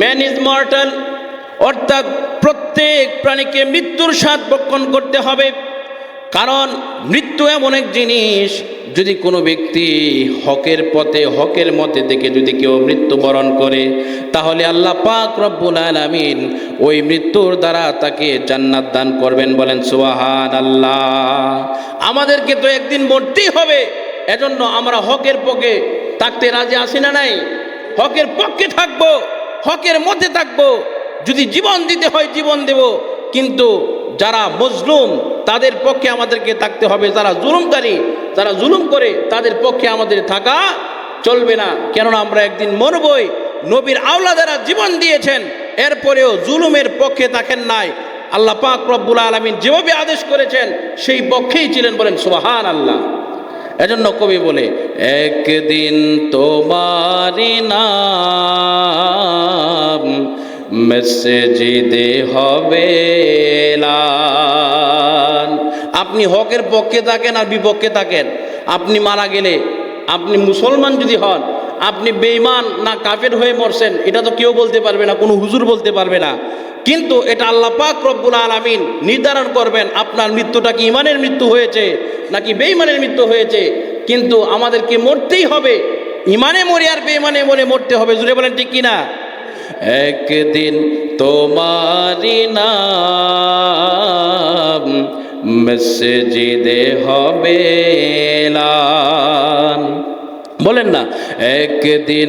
Man is অর্থাৎ প্রত্যেক প্রাণীকে মৃত্যুর স্বাদ বক্ষণ করতে হবে। কারণ মৃত্যু এমন এক জিনিস, যদি কোনো ব্যক্তি হকের পথে, হকের মতে থেকে যদি কেউ মৃত্যুবরণ করে, তাহলে আল্লাহ পাক রব্বুল আলামিন ওই মৃত্যুর দ্বারা তাকে জান্নাত দান করবেন বলেন সুবাহান আল্লাহ আমাদেরকে তো একদিন মরতেই হবে, এজন্য আমরা হকের পক্ষে থাকতে রাজি আসি না নাই? হকের পক্ষে থাকব, হকের মধ্যে থাকব, যদি জীবন দিতে হয় জীবন দেব, কিন্তু যারা মজলুম, তাদের পক্ষে আমাদেরকে থাকতে হবে। যারা জুলুমকারী, যারা জুলুম করে, তাদের পক্ষে আমাদের থাকা চলবে না। কেননা আমরা একদিন মরবই। নবীর আওলা যারা জীবন দিয়েছেন, এরপরেও জুলুমের পক্ষে থাকেন নাই। আল্লাহ পাক রব্বুল আলমিন যেভাবে আদেশ করেছেন, সেই পক্ষেই ছিলেন বলেন সুবাহান আল্লাহ এজন্য কবি বলে, একদিন তোমারি নাম মেসেজিদে হবে আপনি হকের পক্ষে থাকেন আর বিপক্ষে থাকেন। আপনি মারা গেলে, আপনি মুসলমান যদি হন, আপনি বেঈমান না কাফের হয়ে মরছেন, এটা তো কেউ বলতে পারবে না, কোনো হুজুর বলতে পারবে না। কিন্তু এটা আল্লাহ পাক রব্বুল আলামিন নির্ধারণ করবেন, আপনার মৃত্যুটা কি ইমানের মৃত্যু হয়েছে নাকি বেইমানের মৃত্যু হয়েছে? কিন্তু আমাদেরকে মরতেই হবে। ইমানে মরে আর বেইমানে মরে মরতে হবে জুড়ে বলেন ঠিক কিনা? একদিন তোমারি মসজিদে হবে বলেন না, একদিন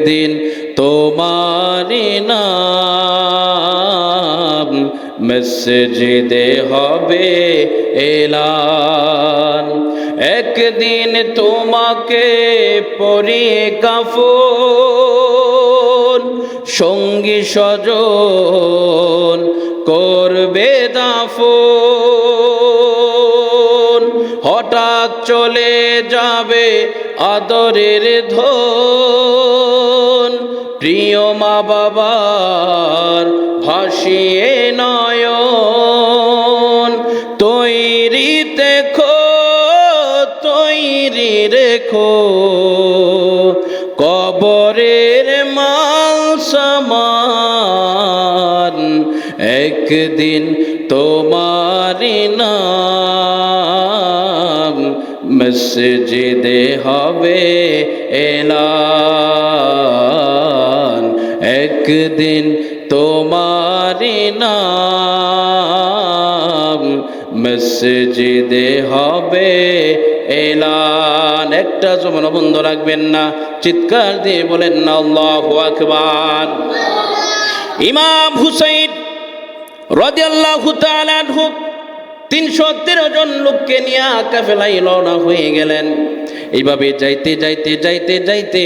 একদিন তোমারি নাম মসজিদে হবে এলান। একদিন তোমাকে পরিয়ে কাফন, সঙ্গী সজন করবে দাফন। হঠাৎ চলে যাবে আদরের ধন প্রিয় মা বাবার ভাসিয়ে নয়ন তৈরি দেখো তৈরি রেখো। কবরের মাল সামান, একদিন তোমারি নাম, মসজিদে হবে এলান নাম মসজিদে হবে এলান। একটা জমন বন্ধ রাখবেন না। চিৎকার দিয়ে বলেন না আল্লাহ আকবার। ইমাম হুসাইন রাদিয়াল্লাহু তাআলা তিনশো তেরো জন লোককে নিয়ে কাফেলাই রওনা হয়ে গেলেন। এইভাবে যাইতে যাইতে যাইতে যাইতে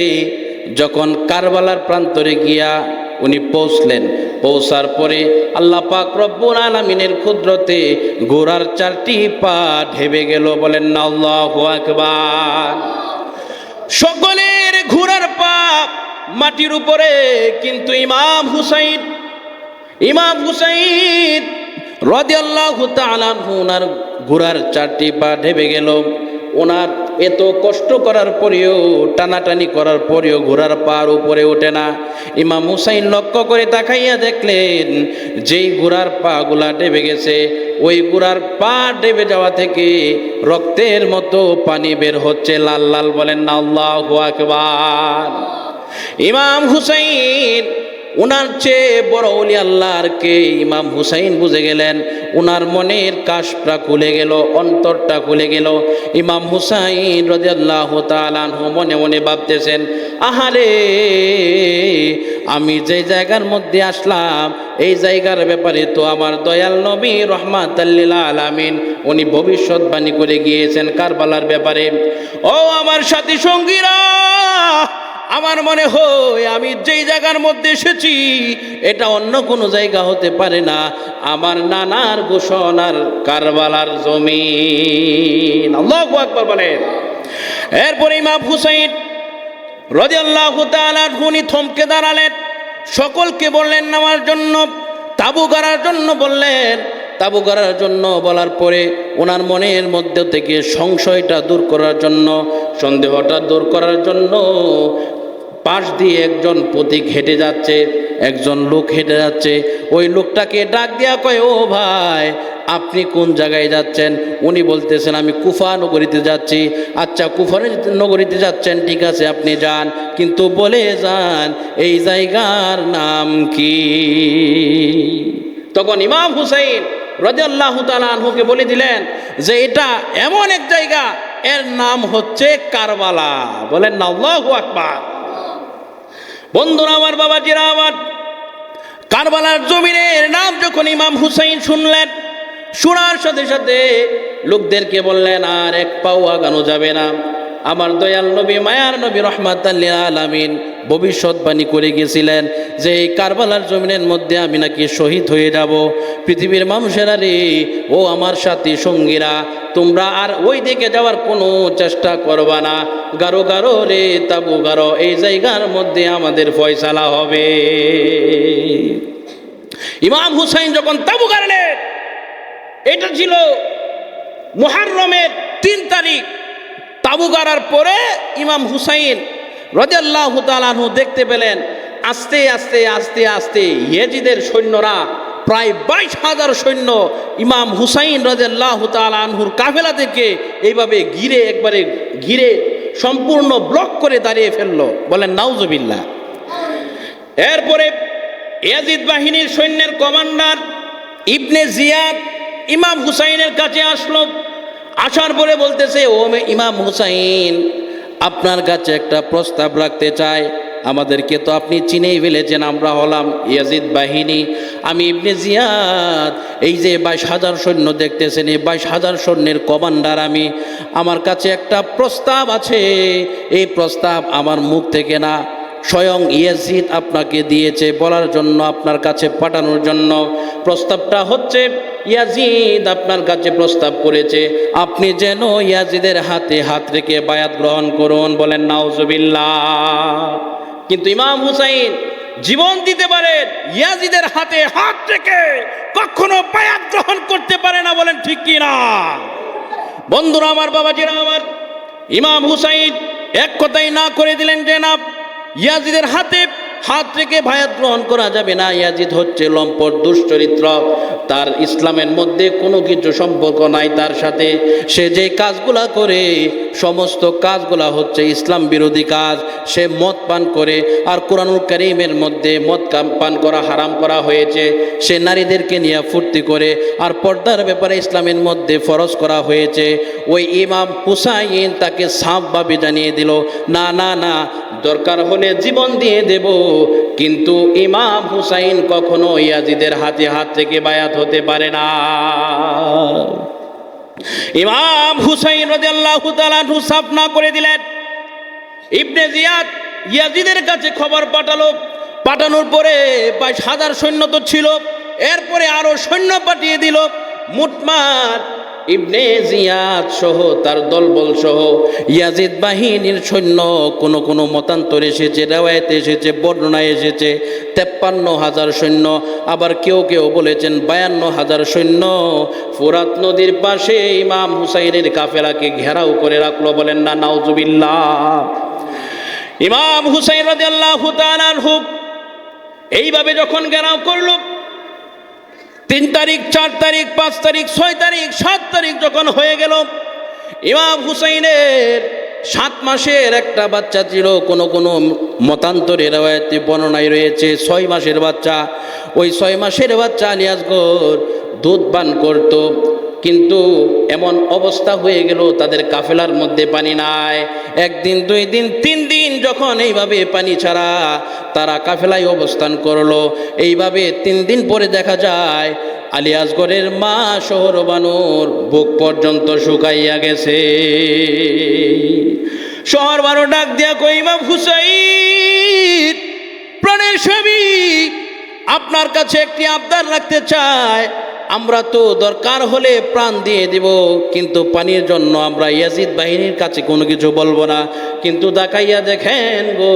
যখন কারবালার প্রান্তরে গিয়া উনি পৌঁছলেন। পৌঁছার পরে আল্লাহ পাক রব্বুল আলামিনের ক্ষুদ্রতে ঘোড়ার চারটি পা ঢেবে গেল, বলেন না আল্লাহু আকবার। সকলের ঘোড়ার পা মাটির উপরে, কিন্তু ইমাম হুসাইন ইমাম হুসাইন রাদিয়াল্লাহু ওনার ঘোড়ার চারটি পা ঢেবে গেল। ওনার এত কষ্ট করার পরেও, টানাটানি করার পরেও ঘোড়ার পার উপরে ওঠে না। ইমাম হুসাইন লক্ষ্য করে তাকাইয়া দেখলেন, যেই ঘোড়ার পা গুলা ডেবে গেছে, ওই ঘোড়ার পা ডেবে যাওয়া থেকে রক্তের মতো পানি বের হচ্ছে। লাল লাল বলেন না আল্লাহু আকবার। ইমাম হুসাইন উনার চেয়ে বড় আল্লাহর কে? ইমাম হুসাইন বুঝে গেলেন। ওনার মনের কাশটা খুলে গেল, অন্তরটা খুলে গেল। ইমাম হুসাইন রাদিয়াল্লাহু তাআলা আনহু মনে মনে ভাবতেছেন, আহারে, আমি যে জায়গার মধ্যে আসলাম, এই জায়গার ব্যাপারে তো আমার দয়াল নবী রহমাত আলামিন, উনি ভবিষ্যৎবাণী করে গিয়েছেন কারবালার ব্যাপারে। ও আমার সাথী সঙ্গীরা! আমার মনে হয় আমি যেই জায়গার মধ্যে এসেছি, এটা অন্য কোনো জায়গা হতে পারে না। আমার নানার ঘোষণার কারবালার জমি আল্লাহু বলেন। এরপরে ইমাম হুসাইন রদিয়াল্লাহু তাআলা উনি থমকে দাঁড়ালেন। সকলকে বললেন নামার জন্য, তাবু করার জন্য বললেন। তাবু করার জন্য বলার পরে ওনার মনের মধ্যে থেকে সংশয়টা দূর করার জন্য, সন্দেহটা দূর করার জন্য পাশ দিয়ে একজন প্রতীক হেঁটে যাচ্ছে, একজন লোক হেঁটে যাচ্ছে। ওই লোকটাকে ডাক দেওয়া কয়, ও ভাই, আপনি কোন জায়গায় যাচ্ছেন? উনি বলতেছেন, আমি কুফা নগরীতে যাচ্ছি। আচ্ছা কুফা নগরীতে যাচ্ছেন, ঠিক আছে, আপনি যান। কিন্তু বলে যান, এই জায়গার নাম কি? তখন ইমাম হুসাইন রজাল্লাহ তালহুকে বলে দিলেন যে, এটা এমন এক জায়গা, এর নাম হচ্ছে কারবালা। বলেন না আল্লাহু আকবার। বন্ধুরা, আমার বাবা আমার কারবালার জমিনের নাম যখন ইমাম হুসাইন শুনলেন, শোনার সাথে সাথে লোকদেরকে বললেন, আর এক পাও আগানো যাবে না। আমার দয়াল নবী, মায়ার নবী রহমাত আলামিন ভবিষ্যৎবাণী করে গেছিলেন যে এই কারবালার জমিনের মধ্যে আমি নাকি শহীদ হয়ে যাব। পৃথিবীর মানুষেরা রে ও আমার সাথী সঙ্গীরা, তোমরা আর ওই দিকে যাওয়ার কোনো চেষ্টা করবা না। গারো গারো রে, তাবু গারো, এই জায়গার মধ্যে আমাদের ফয়সালা হবে। ইমাম হুসাইন যখন তাবু গাড়লেন, এটা ছিল মুহাররমের তিন তারিখ। তাবু গাড়ার পরে ইমাম হুসাইন রজাল্লাহ তালাহু দেখতে পেলেন, আস্তে আস্তে আস্তে আস্তে ইয়েজিদের সৈন্যরা প্রায় বাইশ হাজার সৈন্য ইমাম হুসাইন রাজাল্লাহ তালাহুর কাফেলা থেকে এইভাবে ঘিরে, একবারে ঘিরে সম্পূর্ণ ব্লক করে দাঁড়িয়ে ফেলল। বলেন নাউজবিল্লা এরপরে ইয়াজিদ বাহিনীর সৈন্যের কমান্ডার ইবনে জিয়াদ ইমাম হুসাইনের কাছে আসলো। আসার পরে বলতেছে, ও ইমাম হুসাইন আপনার কাছে একটা প্রস্তাব রাখতে চাই। আমাদেরকে তো আপনি চিনেই ফেলেছেন, আমরা হলাম ইয়াজিদ বাহিনী। আমি ইবনে জিয়াদ, এই যে বাইশ হাজার সৈন্য দেখতেছেন, এই বাইশ হাজার সৈন্যের কমান্ডার আমি। আমার কাছে একটা প্রস্তাব আছে, এই প্রস্তাব আমার মুখ থেকে না স্বয়ং ইয়াজিদ আপনাকে দিয়েছে বলার জন্য, আপনার কাছে পাঠানোর জন্য। প্রস্তাবটা হচ্ছে, ইয়াজিদ আপনার কাছে প্রস্তাব করেছে, আপনি যেন ইয়াজিদের হাতে হাত রেখে বায়াত গ্রহণ করুন বলেন, নাউজুবিল্লাহ। কিন্তু ইমাম হুসাইন জীবন দিতে পারেন, ইয়াজিদের হাতে হাত রেখে কখনো বায়াত গ্রহণ করতে পারে না বলেন, ঠিক কি না? বন্ধুরা, আমার বাবাজিরা, আমার ইমাম হুসাইন এক কথাই না করে দিলেন যে না ইয়াজিদের হাতে হাত রেখে ভায়াত গ্রহণ করা যাবে না। ইয়াজিদ হচ্ছে লম্পট, দুশ্চরিত্র। তার ইসলামের মধ্যে কোনো কিছু সম্পর্ক নাই, তার সাথে সে যে কাজগুলা করে সমস্ত কাজগুলা হচ্ছে ইসলাম বিরোধী কাজ। সে মদ পান করে আর কোরআনুল করিমের মধ্যে মদ পান করা হারাম করা হয়েছে। সে নারীদেরকে নিয়ে ফুর্তি করে আর পর্দার ব্যাপারে ইসলামের মধ্যে ফরজ করা হয়েছে। ওই ইমাম হুসাইন তাকে সাফভাবে জানিয়ে দিল, না না না, দরকার হলে জীবন দিয়ে দেব। কিন্তু ইমাম হুসাইন কখনো ইয়াজিদের হাতে হাত থেকে বায়াত হতে পারে না। ইমাম হুসাইন রাদিয়াল্লাহু তাআলা সাফ না করে দিলেন। ইবনে জিয়াদ ইয়াজিদের কাছে খবর পাঠালো। পাঠানোর পরে বাইশ হাজার সৈন্য তো ছিল। এরপরে আরও সৈন্য পাঠিয়ে দিল। মুটমার ইবনে জিয়াদ সহ তার দলবল সহ ইয়াজিদ বাহিনীর সৈন্য কোনো কোনো মতান্তর এসেছে, রেওয়ায়তে এসেছে, বর্ণনায় এসেছে, তেপ্পান্ন হাজার সৈন্য। আবার কেউ কেউ বলেছেন বায়ান্ন হাজার সৈন্য। ফোরাত নদীর পাশে ইমাম হুসাইনের কাফেলাকে ঘেরাও করে রাখল, বলেন, না, নাউজুবিল্লাহ। ইমাম হুসাইন রাদিয়াল্লাহু তাআলা এইভাবে যখন ঘেরাও করল তিন তারিখ, চার তারিখ, পাঁচ তারিখ, ছয় তারিখ, সাত তারিখ যখন হয়ে গেল, ইমাম হুসাইনের সাত মাসের একটা বাচ্চা ছিল, কোনো কোনো মতান্তরে রেওয়ায়তে বর্ণনায় রয়েছে, ছয় মাসের বাচ্চা। ওই ছয় মাসের বাচ্চা আলিয়াসগর দুধ পান করত কিন্তু এমন অবস্থা হয়ে গেল, তাদের কাফেলার মধ্যে পানি নাই। একদিন, দুই দিন, তিন দিন যখন এইভাবে পানি ছাড়া তারা কাফেলায় অবস্থান করল, এইভাবে তিন দিন পরে দেখা যায় আলিয়াসগড়ের মা শহর বানুর বুক পর্যন্ত শুকাইয়া গেছে। শহর বানো ডাক দিয়া কইমা হুসাইন, প্রাণের স্বামী আপনার কাছে একটি আবদার রাখতে চায়। আমরা তো দরকার হলে প্রাণ দিয়ে দিব, কিন্তু পানির জন্য আমরা ইয়াজিদ বাহিনীর কাছে কোনো কিছু বলব না। কিন্তু দেখাইয়া দেখেন গো,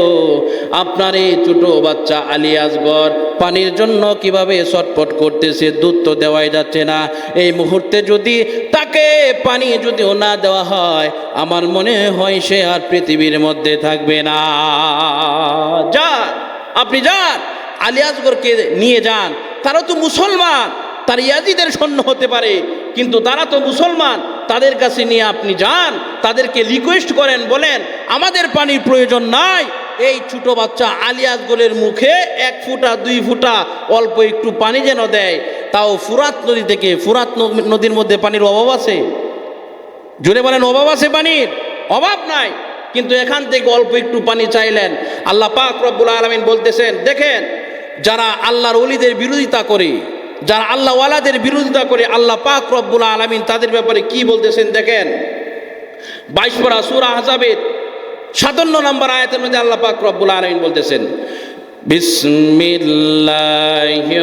আপনার এই ছোটো বাচ্চা আলী আসগর পানির জন্য কীভাবে ছটপট করতেছে, দুধ তো দেওয়াই যাচ্ছে না। এই মুহূর্তে যদি তাকে পানি যদিও না দেওয়া হয়, আমার মনে হয় সে আর পৃথিবীর মধ্যে থাকবে না। যান, আপনি যান আলিয়াজগরকে নিয়ে যান, তারা তো মুসলমান। তার ইয়াজিদের সৈন্য হতে পারে। কিন্তু তারা তো মুসলমান, তাদের কাছে নিয়ে আপনি যান, তাদেরকে রিকোয়েস্ট করেন, বলেন, আমাদের পানির প্রয়োজন নাই। এই ছোট বাচ্চা আলিয়াজগরের মুখে এক ফুটা, দুই ফুটা, অল্প একটু পানি যেন দেয়। তাও ফুরাত নদী থেকে, ফুরাত নদীর মধ্যে পানির অভাব আছে? জুড়ে বলেন, অভাব আছে পানির? অভাব নাই। কিন্তু এখান থেকে অল্প একটু পানি চাইলেন। আল্লাহ পাক রব্বুল আলমিন বলতেছেন, দেখেন, যারা আল্লাহর অলিদের বিরোধিতা করে যারা আল্লাহ ওয়ালাদের বিরোধিতা করে আল্লাহ পাক রব্বুল আলমিন তাদের ব্যাপারে কি বলতেছেন দেখেন? বাইশ পড়া সুরা আজাবের সাতান্ন নম্বর আয়াতের মধ্যে আল্লাহ পাক রব্বুল আলমিন বলতেছেন, বিসমিল্লাহির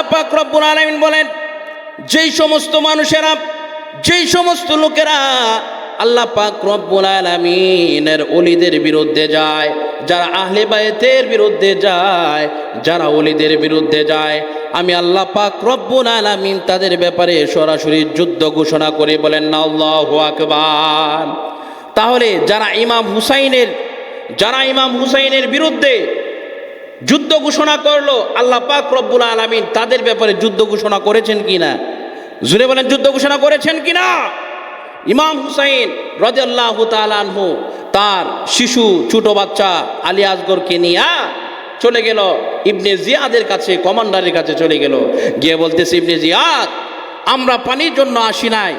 আল্লাহ পাক রব্বুল আলামিন বলেন, যেই সমস্ত মানুষেরা, যেই সমস্ত লোকেরা আল্লাহ পাক রব্বুল আলামিনের অলিদের বিরুদ্ধে যায়, যারা আহলে বায়েতের বিরুদ্ধে যায়, যারা অলিদের বিরুদ্ধে যায়, আমি আল্লাহ পাক রব্বুল আলামিন তাদের ব্যাপারে সরাসরি যুদ্ধ ঘোষণা করে বলেন না আল্লাহু আকবার। তাহলে যারা ইমাম হুসাইনের, যারা ইমাম হুসাইনের বিরুদ্ধে যুদ্ধ ঘোষণা করল, আল্লাহ পাক রব্বুল আলমিন তাদের ব্যাপারে যুদ্ধ ঘোষণা করেছেন কিনা? জুড়ে বলেন, যুদ্ধ ঘোষণা করেছেন কিনা? ইমাম হুসাইন রাজিয়াল্লাহ তালানহু তার শিশু, ছোট বাচ্চা আলী আসগরকে নিয়ে চলে গেল, ইবনে জিয়াদের কাছে, কমান্ডারের কাছে চলে গেল। গিয়ে বলতেছে, ইবনে জিয়াদ, আমরা পানির জন্য আসি নাই,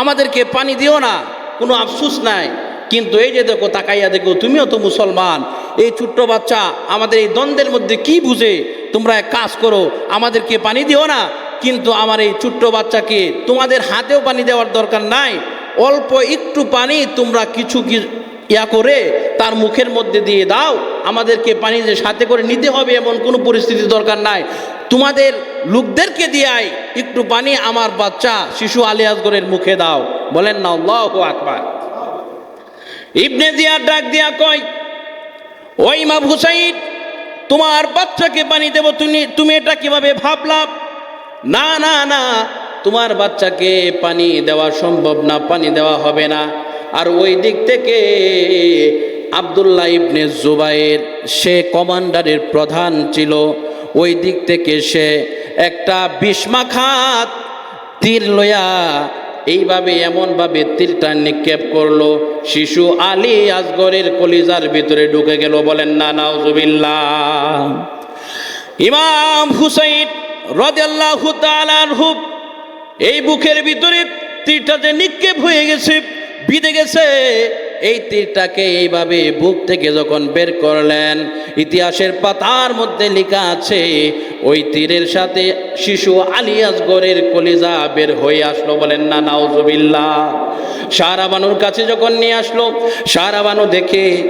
আমাদেরকে পানি দিও না, কোনো আফসুস নাই। কিন্তু এই যে দেখো, তাকাইয়া দেখো, তুমিও তো মুসলমান এই ছোট্ট বাচ্চা আমাদের এই দ্বন্দ্বের মধ্যে কি বুঝে? তোমরা এক কাজ করো, আমাদেরকে পানি দিও না। কিন্তু আমার এই ছোট্ট বাচ্চাকে তোমাদের হাতেও পানি দেওয়ার দরকার নাই। অল্প একটু পানি তোমরা কিছু ইয়া করে তার মুখের মধ্যে দিয়ে দাও। আমাদেরকে পানি যে সাথে করে নিতে হবে এমন কোনো পরিস্থিতি দরকার নাই। তোমাদের লোকদেরকে দিয়াই একটু পানি আমার বাচ্চা শিশু আলিয়াসগরের মুখে দাও। বলেন না, আল্লাহ আকবার। ইবনে জিয়ার ডাক দিয়া কয় ওই মা হুসাইন, তোমার বাচ্চাকে পানি দেব, তুমি তুমি এটা কীভাবে ভাবলাম না না না, তোমার বাচ্চাকে পানি দেওয়া সম্ভব না, পানি দেওয়া হবে না। আর ওই দিক থেকে আবদুল্লাহ ইবনে জুবাইর, সে কমান্ডারের প্রধান ছিল। ওই দিক থেকে সে একটা বিষ্মাখাত তীর লয়া এইভাবে এমনভাবে তীরটা নিক্ষেপ করল। শিশু আলী আসগরের কলিজার ভিতরে ঢুকে গেল, বলেন, না, নাউজুবিল্লাহ। ইমাম হুসাইন আনহু এই বুকের ভিতরে তীরটা যে নিক্ষেপ হয়ে গেছে, বিঁধে গেছে। এই তীরটাকে এইভাবে বুক থেকে যখন বের করলেন, ইতিহাসের পাতার মধ্যে লেখা আছে ওই তীরের সাথে শিশু আলিয়াসগরের কলিজা বের হয়ে আসলো বলেন, না, নাউজুবিল্লাহ। সারাবানুর কাছে যখন নিয়ে আসলো সারাবানু দেখে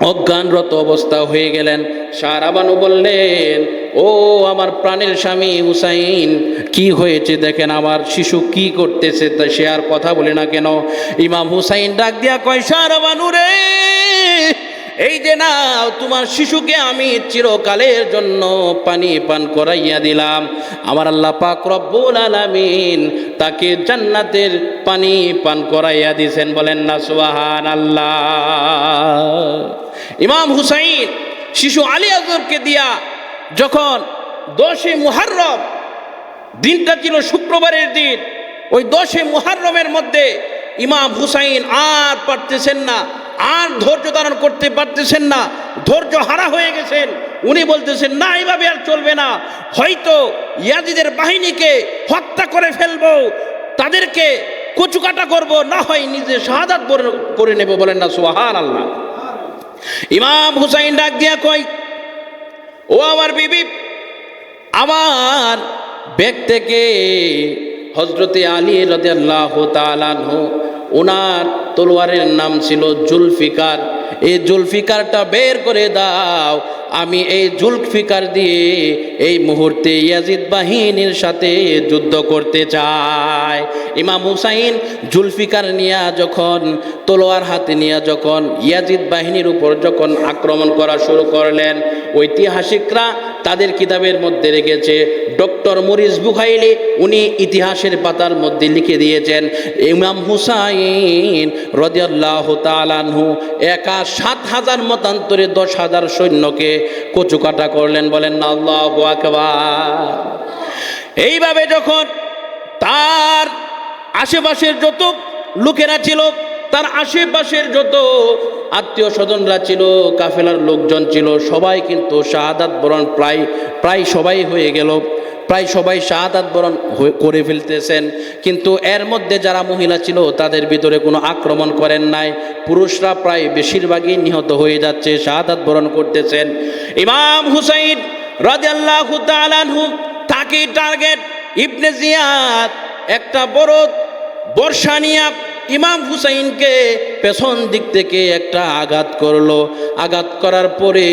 অজ্ঞানরত অবস্থা হয়ে গেলেন। সারাবানু বললেন, ও আমার প্রাণের স্বামী হুসাইন, কি হয়েছে দেখেন, আমার শিশু কি করতেছে তা সে আর কথা বলে না কেন? ইমাম হুসাইন ডাক দিয়া কয় সারাবানু রে এই যে না তোমার শিশুকে আমি চিরকালের জন্য পানি পান করাইয়া দিলাম। আমার আল্লাহ পাক রব্বুল আলামিন তাকে জান্নাতের পানি পান করাইয়া দিয়েছেন, বলেন না সুবাহান আল্লাহ ইমাম হুসাইন শিশু আলী আজরকে দিয়া যখন দশে মুহাররম, দিনটা ছিল শুক্রবারের দিন, ওই দশে মুহাররমের মধ্যে ইমাম হুসাইন আর পারতেছেন না। আর ধৈর্য ধারণ করতে পারতেছেন না। ধৈর্য হারা হয়ে গেছেন। উনি বলতেছেন, না এইভাবে আর চলবে না। হয়তো ইয়াজিদের বাহিনীকে হত্যা করে ফেলব, তাদেরকে কচুকাটা করব, না হয় নিজে শাহাদাত করে নেব। বলেন না সোহান আল্লাহ ইমাম হুসাইন ডাক দিয়া কয়, ও আমার বিবি, আমার ব্যাগ থেকে হজরতে আলী রদিয়াল্লাহ তালানহু ওনার তলোয়ারের নাম ছিল জুলফিকার। এই জুলফিকারটা বের করে দাও। আমি এই জুলফিকার দিয়ে এই মুহূর্তে ইয়াজিদ বাহিনীর সাথে যুদ্ধ করতে চাই। ইমাম হুসাইন জুলফিকার নিয়া যখন, তলোয়ার হাতে নিয়ে যখন, ইয়াজিদ বাহিনীর উপর যখন আক্রমণ করা শুরু করলেন, ঐতিহাসিকরা তাদের কিতাবের মধ্যে রেখেছে ডক্টর মরিস বুখাইলি। উনি ইতিহাসের পাতার মধ্যে লিখে দিয়েছেন, ইমাম হুসাইন রদিয়াল্লাহ তালানহু একা সাত হাজার মতান্তরে দশ হাজার সৈন্যকে কচুকাটা করলেন, বলেন, আল্লাহ আকবার। এইভাবে যখন তার আশেপাশের যত লোকেরা ছিল তার আশেপাশের যত আত্মীয় স্বজনরা ছিল, কাফেলার লোকজন ছিল, সবাই কিন্তু শাহাদাত বরণ প্রায় প্রায় সবাই হয়ে গেল। প্রায় সবাই শাহাদাত বরণ করে ফেলতেছেন। কিন্তু এর মধ্যে যারা মহিলা ছিল, তাদের ভিতরে কোনো আক্রমণ করেন নাই। পুরুষরা প্রায় বেশিরভাগই নিহত হয়ে যাচ্ছে, শাহাদাত বরণ করতেছেন। ইমাম হুসাইন তাআলাহু তাকে টার্গেট, ইবনে জিয়াদ একটা বড় বর্ষা নিয়ে ইমাম হুসাইনকে পেছন দিক থেকে একটা আঘাত করল। আঘাত করার পরে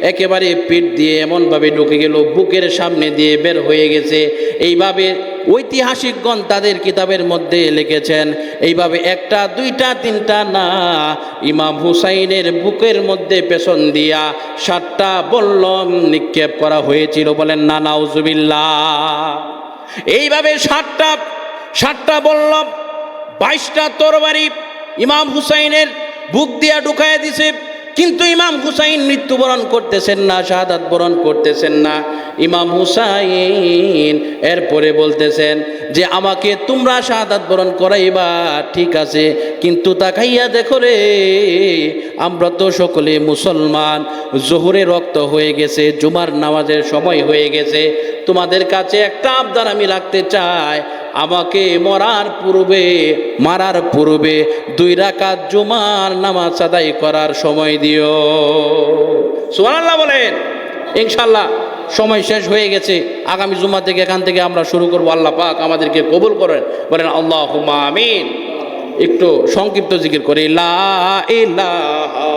একেবারে পিঠ দিয়ে এমনভাবে ঢুকে গেল, বুকের সামনে দিয়ে বের হয়ে গেছে। এইভাবে ঐতিহাসিকগণ তাদের কিতাবের মধ্যে লিখেছেন, এইভাবে একটা, দুইটা, তিনটা, না, ইমাম হুসাইনের বুকের মধ্যে পেছন দিয়া সাতটা বল্লম নিক্ষেপ করা হয়েছিল বলেন না, নাউজুবিল্লাহ। এইভাবে সাতটা সাতটা বললাম বাইশটা তরবারি ইমাম হুসাইনের বুক দিয়া ঢুকায় দিছে। কিন্তু ইমাম হুসাইন মৃত্যুবরণ করতেছেন না, শাহাদাত বরণ করতেছেন না। ইমাম হুসাইন এরপরে বলতেছেন যে, আমাকে তোমরা শাহাদাত বরণ করাইবা, ঠিক আছে, কিন্তু তাকাইয়া দেখো রে, আমরা তো সকলে মুসলমান। জোহরে রক্ত হয়ে গেছে, জুমার নামাজের সময় হয়ে গেছে। তোমাদের কাছে একটা আবদার আমি রাখতে চাই আমাকে মরার পূর্বে, মারার পূর্বে দুই রাকাত জুমার নামাজ আদায় করার সময় দিও। সুবহানাল্লাহ বলেন ইনশাল্লাহ সময় শেষ হয়ে গেছে, আগামী জুমা থেকে এখান থেকে আমরা শুরু করব। আল্লাহ পাক আমাদেরকে কবুল করেন, বলেন আল্লাহ আমিন। একটু সংক্ষিপ্ত জিকির করে, লা ইলাহা